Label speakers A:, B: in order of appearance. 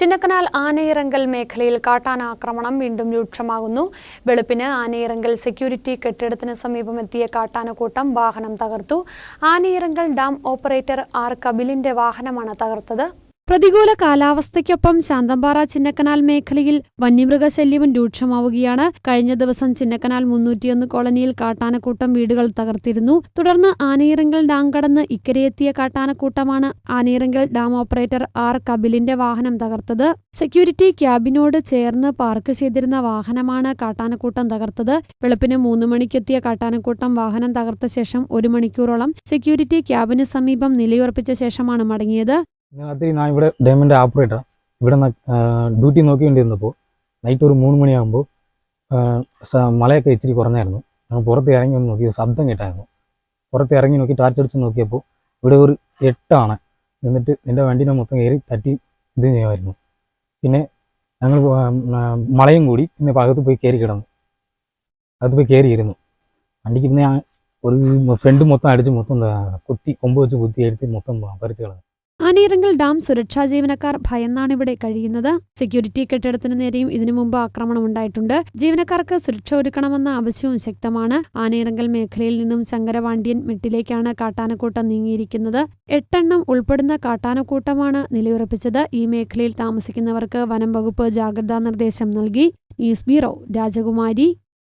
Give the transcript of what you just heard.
A: ചിന്നക്കനാൽ ആനയിറങ്കൽ മേഖലയിൽ കാട്ടാന ആക്രമണം വീണ്ടും രൂക്ഷമാകുന്നു. വെളുപ്പിന് ആനയിറങ്കൽ സെക്യൂരിറ്റി കെട്ടിടത്തിന് സമീപം എത്തിയ കാട്ടാനക്കൂട്ടം വാഹനം തകർത്തു. ആനയിറങ്കൽ ഡാം ഓപ്പറേറ്റർ ആർ കബിലിന്റെ വാഹനമാണ് തകർത്തത്. പ്രതികൂല കാലാവസ്ഥയ്ക്കൊപ്പം ശാന്തമ്പാറ ചിന്നക്കനാൽ മേഖലയിൽ വന്യമൃഗശല്യവും രൂക്ഷമാവുകയാണ്. കഴിഞ്ഞ ദിവസം ചിന്നക്കനാൽ മുന്നൂറ്റിയൊന്ന് കോളനിയിൽ കാട്ടാനക്കൂട്ടം വീടുകൾ തകർത്തിരുന്നു. തുടർന്ന് ആനയിറങ്കൽ ഡാം കടന്ന് ഇക്കരെയെത്തിയ കാട്ടാനക്കൂട്ടമാണ് ആനയിറങ്കൽ ഡാം ഓപ്പറേറ്റർ ആർ കപിലിന്റെ വാഹനം തകർത്തത്. സെക്യൂരിറ്റി ക്യാബിനോട് ചേർന്ന് പാർക്ക് ചെയ്തിരുന്ന വാഹനമാണ് കാട്ടാനക്കൂട്ടം തകർത്തത്. വെളുപ്പിന് മൂന്ന് മണിക്കെത്തിയ കാട്ടാനക്കൂട്ടം വാഹനം തകർത്ത ശേഷം ഒരു മണിക്കൂറോളം സെക്യൂരിറ്റി ക്യാബിന് സമീപം നിലയുറപ്പിച്ച ശേഷമാണ് മടങ്ങിയത്.
B: ഇതിനകത്ത് ഞാൻ ഇവിടെ ഡയമണ്ട് ഓപ്പറേറ്റർ ഇവിടെ ഡ്യൂട്ടി നോക്കിക്കൊണ്ടിരുന്നപ്പോൾ നൈറ്റ് ഒരു മൂന്ന് മണിയാകുമ്പോൾ മലയൊക്കെ ഇച്ചിരി കുറഞ്ഞായിരുന്നു. ഞങ്ങൾ പുറത്ത് ഇറങ്ങി ഒന്ന് നോക്കി ശബ്ദം കേട്ടായിരുന്നു. പുറത്ത് ഇറങ്ങി നോക്കി ടാർച്ച് അടിച്ച് നോക്കിയപ്പോൾ ഇവിടെ ഒരു എട്ടാണ്. എന്നിട്ട് എന്റെ വണ്ടീനെ മൊത്തം കയറി തട്ടി ഇത് ചെയ്യുമായിരുന്നു. പിന്നെ ഞങ്ങൾ മളയും കൂടി പിന്നെ അകത്ത് പോയി കയറി കിടന്നു. അകത്ത് പോയി കയറിയിരുന്നു. വണ്ടിക്ക് പിന്നെ ഒരു ഫ്രണ്ട് മൊത്തം അടിച്ച് മൊത്തം കുത്തി കൊമ്പ് വെച്ച് കുത്തി എടുത്ത് മൊത്തം പറിച്ച് കളഞ്ഞു.
A: ആനയിറങ്കൽ ഡാം സുരക്ഷാ ജീവനക്കാർ ഭയന്നാണ് ഇവിടെ കഴിയുന്നത്. സെക്യൂരിറ്റി കെട്ടിടത്തിന് നേരെയും ഇതിനു മുമ്പ് ആക്രമണം ഉണ്ടായിട്ടുണ്ട്. ജീവനക്കാർക്ക് സുരക്ഷ ഒരുക്കണമെന്ന ആവശ്യവും ശക്തമാണ്. ആനയിറങ്കൽ മേഖലയിൽ നിന്നും ശങ്കരവാണ്ടിയൻ മെട്ടിലേക്കാണ് കാട്ടാനക്കൂട്ടം നീങ്ങിയിരിക്കുന്നത്. എട്ടെണ്ണം ഉൾപ്പെടുന്ന കാട്ടാനക്കൂട്ടമാണ് നിലയുറപ്പിച്ചത്. ഈ മേഖലയിൽ താമസിക്കുന്നവർക്ക് വനം വകുപ്പ് ജാഗ്രതാ നിർദ്ദേശം നൽകി. ന്യൂസ് ബ്യൂറോ രാജകുമാരി.